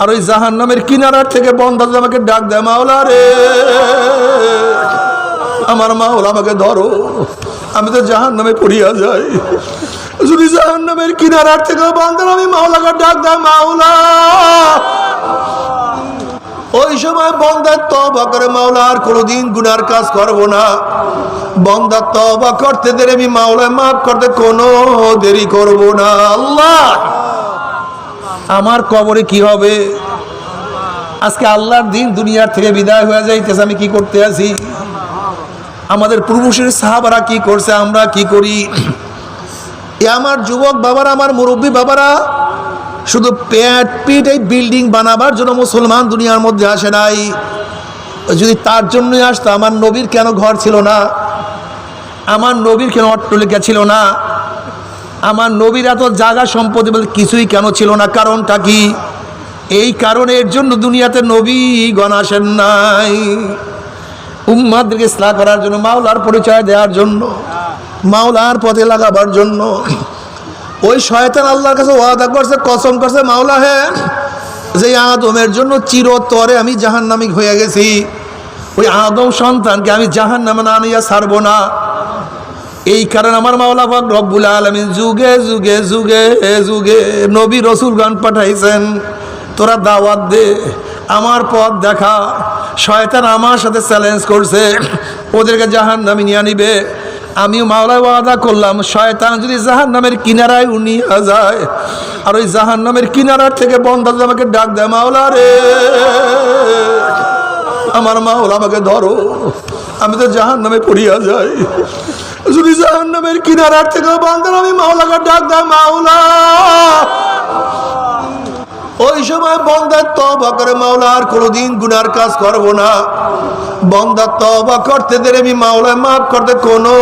আর ওই জাহান নামের কিনারার থেকে বন্ধা আমাকে ডাক দেয়, মাওলা রে, আমার মাওলা আমাকে ধরো, আমি তো জাহান নামে পড়িয়া যাই। যদি জাহান নামের কিনারার থেকে বন্ধা আমি মাওলাকে ডাক দেয়, মাওলা, ওই সময় বন্দার তবা করে, মাওলা, আর কোনোদিন গুনার কাজ করব না। বন্দার তবা করতে দেরি, আমি মাওলায় মাফ করতে কোনো দেরি করব না। আল্লাহ আমার কবরে কি হবে? আজকে আল্লাহর দিন দুনিয়ার থেকে বিদায় হয়ে যাইতেছে, আমি কি করতে আছি? আমাদের পূর্বশের সাহাবারা কি করছে, আমরা কি করি? এ আমার যুবক বাবারা, আমার মুরব্বী বাবারা, শুধু প্যাট পিট এই বিল্ডিং বানাবার জন্য মুসলমান দুনিয়ার মধ্যে আসে নাই। যদি তার জন্যই আসতো, আমার নবীর কেন ঘর ছিল না? আমার নবীর কেন অট্টলিকা ছিল না? আমার নবীর এত জাগা সম্পত্তি বলতে কিছুই কেন ছিল না? কারণটা কি? এই কারণের জন্য দুনিয়াতে নবী গণ আসেন নাই। উম্মাদেরকে ইসলাম করার জন্য, মাওলার পরিচয় দেওয়ার জন্য, মাওলার পথে লাগাবার জন্য। ওই শয়তান আল্লাহর কাছে ওয়াদা করছে, কসম করছে, মাওলা হে, যে আদমের জন্য চিরতরে আমি জাহান্নামিক হয়ে গেছি। ওই আদম সন্তানকে আমি জাহান্নামে না আনিয়া ছাড়বো না। এই কারণে আমার মাওলা পাক রব্বুল আলমিন যুগে যুগে যুগে যুগে নবী রসুল গান পাঠাইছেন। তোরা দাওয়াত দে, আমার পথ দেখা। শয়তান আমার সাথে চ্যালেঞ্জ করছে, ওদেরকে জাহান নামে নিয়ে নিবে আমিও মাওলায় ওয়াদা করলাম, শয়তান যদি জাহান নামের কিনারায় উনিয়া যায়, আর ওই জাহান নামের কিনারার থেকে বন্ধা যদি আমাকে ডাক দেয় মাওলা রে। আমার মাওলা আমাকে ধরো, আমি তো জাহান নামে পড়িয়া যাই। যদি জাহান নামের কিনারার থেকে বন্ধা আমি মাওলাকে ডাক মাওলা। ওই সময় বন্দার তবা করে, মাওলা, আর কোনোদিন গুনার কাজ করব না। বন্দার তবা করতে দেরি, আমি মাওলায় মাফ করতে কোনো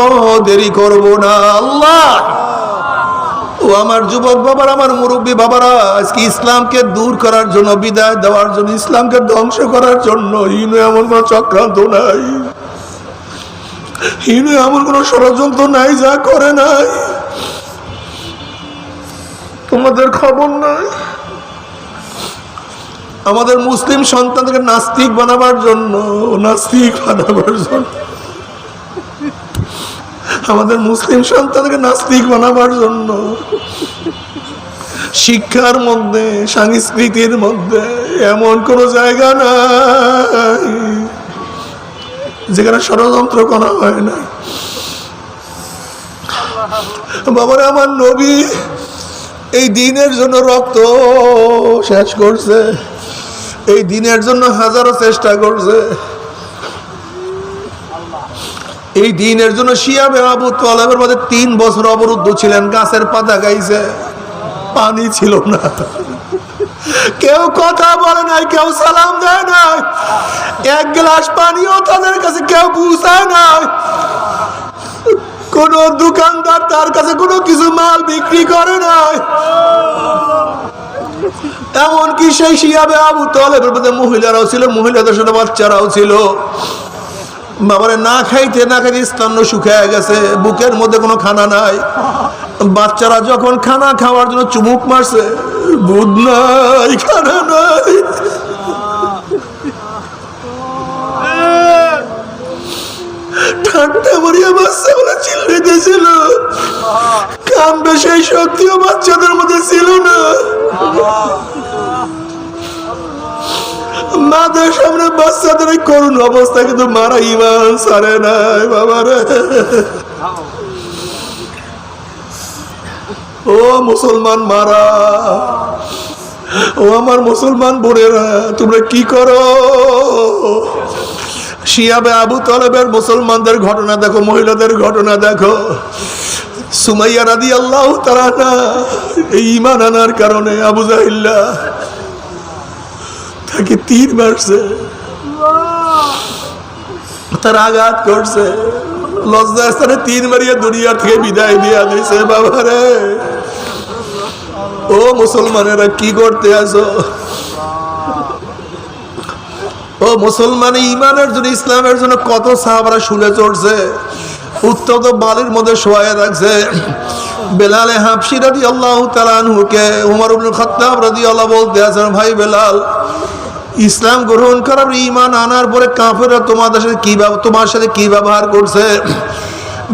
দেরি করব না। আল্লাহ! ও আমার যুবক বাবার, আমার মুরব্বী বাবারা, আজকে ইসলামকে দূর করার জন্য, বিদায় দেওয়ার জন্য, ইসলামকে ধ্বংস করার জন্য হিনু এমন কোনো চক্রান্ত নাই। হিনু এমন কোনো ষড়যন্ত্র নাই, যা করে নাই। তোমাদের খবর নাই। আমাদের মুসলিম সন্তানকে নাস্তিক বানাবার জন্য, নাস্তিক বানাবার জন্য। আমাদের মুসলিম সন্তানকে নাস্তিক বানাবার জন্য। শিক্ষার মধ্যে, সংস্কৃতির মধ্যে এমন কোনো জায়গা নাই। যেখানে ষড়যন্ত্র করা হয় না। বাবারা, আমার নবী এই দিনের জন্য রক্ত শেষ করছে। এই দিনের জন্য হাজারো চেষ্টা করছে। এই দিনের জন্য শিয়াবে আবু তলেবের মধ্যে তিন বছর অবরুদ্ধ ছিলেন, গাছের পাতা গাইছে। পানি ছিল না। কেউ কথা বলে নাই, কেউ সালাম দেয় নাই। এক গ্লাস পানিও তাদের কাছে কেউ বুঝায় নাই। কোন দোকানদার তার কাছে কোনো কিছু মাল বিক্রি করে নাই। এমনকি সেই শিয়াবে আবু তলেবের মধ্যে মহিলারাও ছিল, মহিলাদের সাথে বাচ্চারাও ছিল। বাবারে না খাইতে না খাইতে স্তন্য শুকিয়ে গেছে, বুকের মধ্যে কোনো খানা নাই। বাচ্চারা যখন খানা খাওয়ার জন্য চুমুক মারছে বুধ নাই খানা নাই বাচ্চাদের মধ্যে ছিল না। সামনে অবস্থা কিন্তু মারা ইমান সারে নাই, বাবারে। ও মুসলমান মারা, ও আমার মুসলমান বোনেরা, তোমরা কি করো? শিয়াবে আবু তলেবের মুসলমানদের ঘটনা দেখো, মহিলাদের ঘটনা দেখো। সুমাইয়া রাদি আল্লাহ তারা না এই ইমান আনার কারণে আবু জাহিল্লা তাকে তীর মারছে। তার আঘাত করছে। লজ্জার স্থানে তীর মারিয়া দুনিয়া থেকে বিদায় দিয়া দিয়েছে বাবারে। ও মুসলমানেরা কি করতে আসো ও মুসলমান, ইমানের জন্য, ইসলামের জন্য কত সাহাবারা শুনে চড়ছে? উত্তপ্ত বালির মধ্যে শোয়া রাখছে। বেলালে হাফসি রাদি আল্লাহ তালানহুকে উমর উবুল খত্তাব রাদি আল্লাহ বলতে আছেন, ভাই বেলাল, ইসলাম গ্রহণ করার ইমান আনার পরে কাফেররা তোমাদের সাথে কি তোমার সাথে কি ব্যবহার করছে?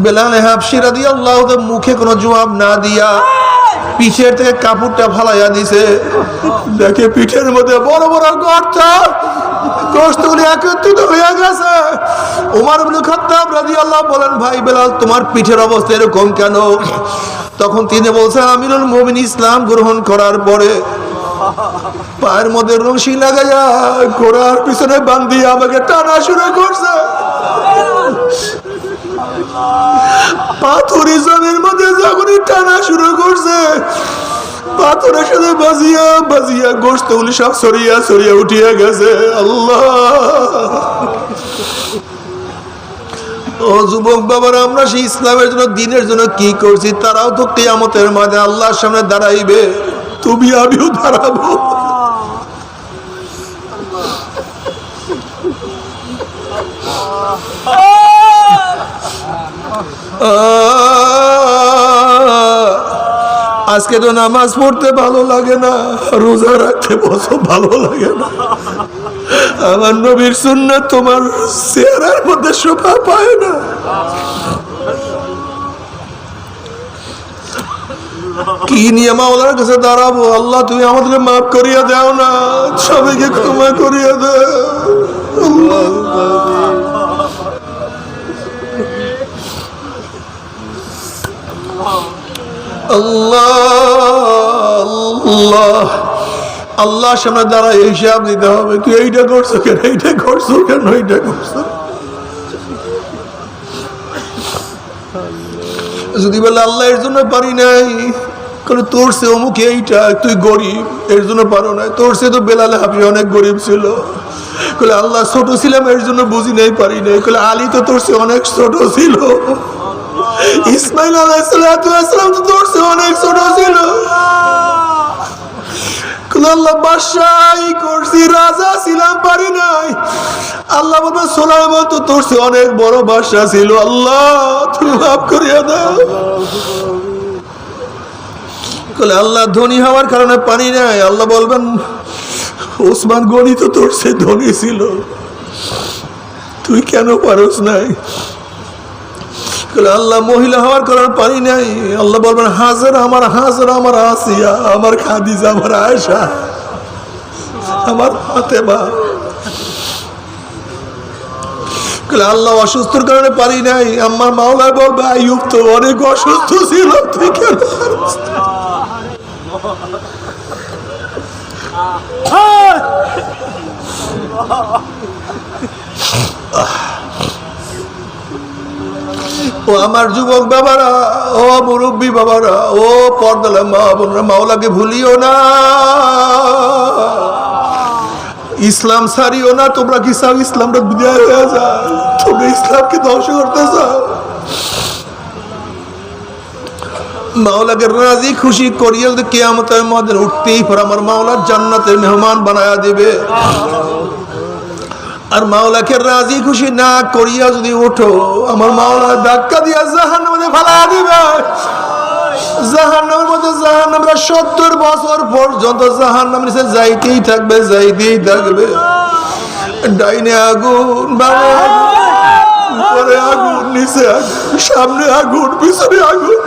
বেলালে হাফসি রাদি আল্লাহ মুখে কোনো জবাব না দিয়া পিঠের থেকে কাপড়টা ফালাইয়া দিছে। দেখে পিঠের মধ্যে বড় বড় গর্ত। রাদিয়াল্লাহু বলেন, ভাই তোমার পিঠের অবস্থা এরকম কেন? তখন তিনি আমিরুল ইসলাম গ্রহণ করার পরে পায়ের মধ্যে পিছনে বান্ধি আমাকে টানা শুরু করছে। পাথরি জমির মধ্যে যখনই টানা শুরু করছে, পাথরের সাথে বাজিয়া বাজিয়া গোস্ত গুলি সব সরিয়া সরিয়া উঠিয়া গেছে। আল্লাহ। ও যুবক বাবার, আমরা সেই ইসলামের জন্য দিনের জন্য কি করছি? তারাও তো কেয়ামতের মাঝে আল্লাহর সামনে দাঁড়াইবে। তুমি আমিও দাঁড়াবো। আজকে তো নামাজ পড়তে ভালো লাগে না, রোজা রাখতে বসো, ভালো লাগে না। আমার নবীর সুন্নাত তোমার চেহারার মধ্যে শোভা পায় না। কি নিয়ে মাওলার কাছে দাঁড়াবো? আল্লাহ, তুমি আমাদেরকে মাফ করিয়া দাও না সবাইকে ক্ষমা করিয়া দাও। আল্লাহ সামনে দ্বারা হিসাব দিতে হবে, তুই এইটা করছ কেন? এইটা করছ কেন? এইটা করছ? যদি বলে, আল্লাহ এর জন্য পারি নাই কারণ তোর সে অমুক এইটা, তুই গরিব, এর জন্য পারো নাই। তোর সে তো বেলালে হাফি অনেক গরিব ছিল। কলে আল্লাহ ছোট ছিলাম, এর জন্য বুঝি নাই, পারি নাই। কলে আলী তো তোর সে অনেক ছোট ছিল। ইসমাইল আলাইসালাম তো তোর সে অনেক ছোট ছিল। আল্লাহ করছি রাজা ছিলাম, পারি নাই। আল্লাহ তো তোর অনেক বড় ছিল, আল্লাহ কলে আল্লাহ, ধনী হওয়ার কারণে পানি নাই। আল্লাহ বলবেন, ওসমান গনি তো তোর সে ধনী ছিল। তুই কেন পারস নাই? আল্লাহ মহিলা হওয়ার কারণে পানি নাই। আল্লাহ বলবেন হাজার আমার হাজার আমার আসিয়া আমার খাদিজা আমার আয়সা আমার হাতে কলে আল্লাহ অসুস্থর কারণে পারি নাই। আমার মাওলা বলবে আইয়ুব তো অনেক অসুস্থ ছিল তুই কেন পারস না? ও আমার যুবক বাবারা, ও মুরব্বী বাবারা, ও পর্দালা মা বোনরা, মাওলাকে ভুলিও না। ইসলাম সারিও না, তোমরা কি চাও ইসলামটা বিদায় হয়ে যায় তোমরা ইসলামকে ধ্বংস করতে চাও। মাওলাকে রাজি খুশি করিয়ে কেয়ামতের মধ্যে উঠতেই পর, আমার মাওলার জান্নাতের মেহমান বানায়া দিবে। আর মাওলাকে রাজি খুশি না করিয়া যদি ওঠো আমার মাওলা ধাক্কা দিয়া জাহান মধ্যে ফালা দিবে। জাহান নামের মধ্যে সত্তর বছর পর্যন্ত জাহান নামের নিচে যাইতেই থাকবে যাইতেই থাকবে। ডাইনে আগুন, আগুন নিচে আগুন সামনে আগুন পিছনে আগুন।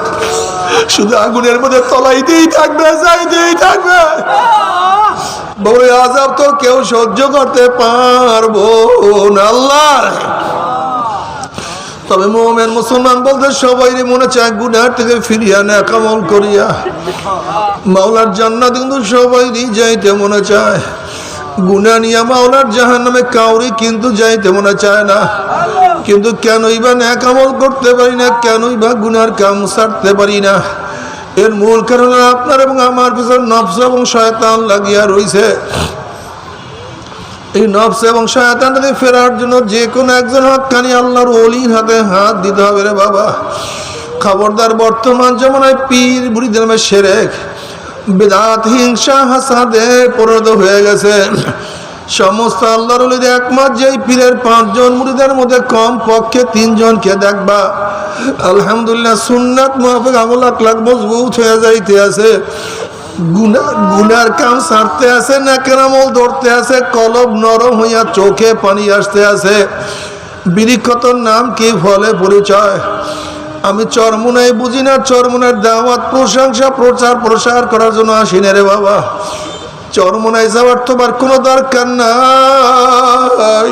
শুধু আগুনের মধ্যে তলাইতেই থাকবে যাইতেই থাকবে। বড় আজাব তো কেউ সহ্য করতে পারব আল্লাহ। তবে মোমেন মুসলমান বলতে সবাই মনে চায় গুনার থেকে ফিরিয়া না কামল করিয়া। মাওলার জান্নাত কিন্তু সবাই যাইতে মনে চায়। গুনা নিয়া মাওলার জাহান নামে কাউরি কিন্তু যাইতে মনে চায় না। কিন্তু কেনই বা ন্যাক আমল করতে পারি না, কেনই বা গুনার কাম সারতে পারি না। এর মূল কারণ আপনার এবং আমার পিছনে নফস এবং শয়তান লাগিয়া রয়েছে এই নফস এবং শয়তান ফেরার জন্য যে কোনো একজন হাতখানি আল্লাহর অলির হাতে হাত দিতে হবে রে বাবা। খবরদার বর্তমান জমানায় পীর বুড়িদের নামে সেরেক বেদাত হিংসা হাসাদে পরিণত হয়ে গেছে। সমস্ত আল্লাহর অলিদের একমাত্র যেই পীরের পাঁচজন মুড়িদের মধ্যে কম পক্ষে তিনজনকে দেখবা। আলহামদুলিল্লাহ সুন্নাত মাহফিক আমল লাখ মজবুত হয়ে যাইতে আছে। গুনা গুনার কাম সারতে আছে না কেরামল ধরতে আছে, কলব নরম হইয়া চোখে পানি আসতে আছে। বিরিক্ষতর নাম কি ফলে পরিচয়? আমি চরমুনাই বুঝি না, চরমুনার দাওয়াত, প্রশংসা, প্রচার প্রসার করার জন্য আসি না রে বাবা। চরমুনায় যাওয়ার তোমার কোনো দরকার নাই।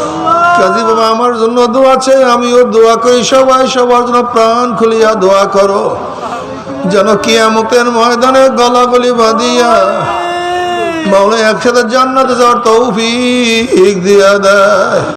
কাজী বাবা, আমার জন্য দোয়া আছে আমিও দোয়া করি। সবাই সবার জন্য প্রাণ খুলিয়া দোয়া করো। যেন কিয়ামতের ময়দানে গলাগলি বাঁধিয়া মাওলা একসাথে জান্নাতে যাওয়ার তৌফিক দিয়া দেয়।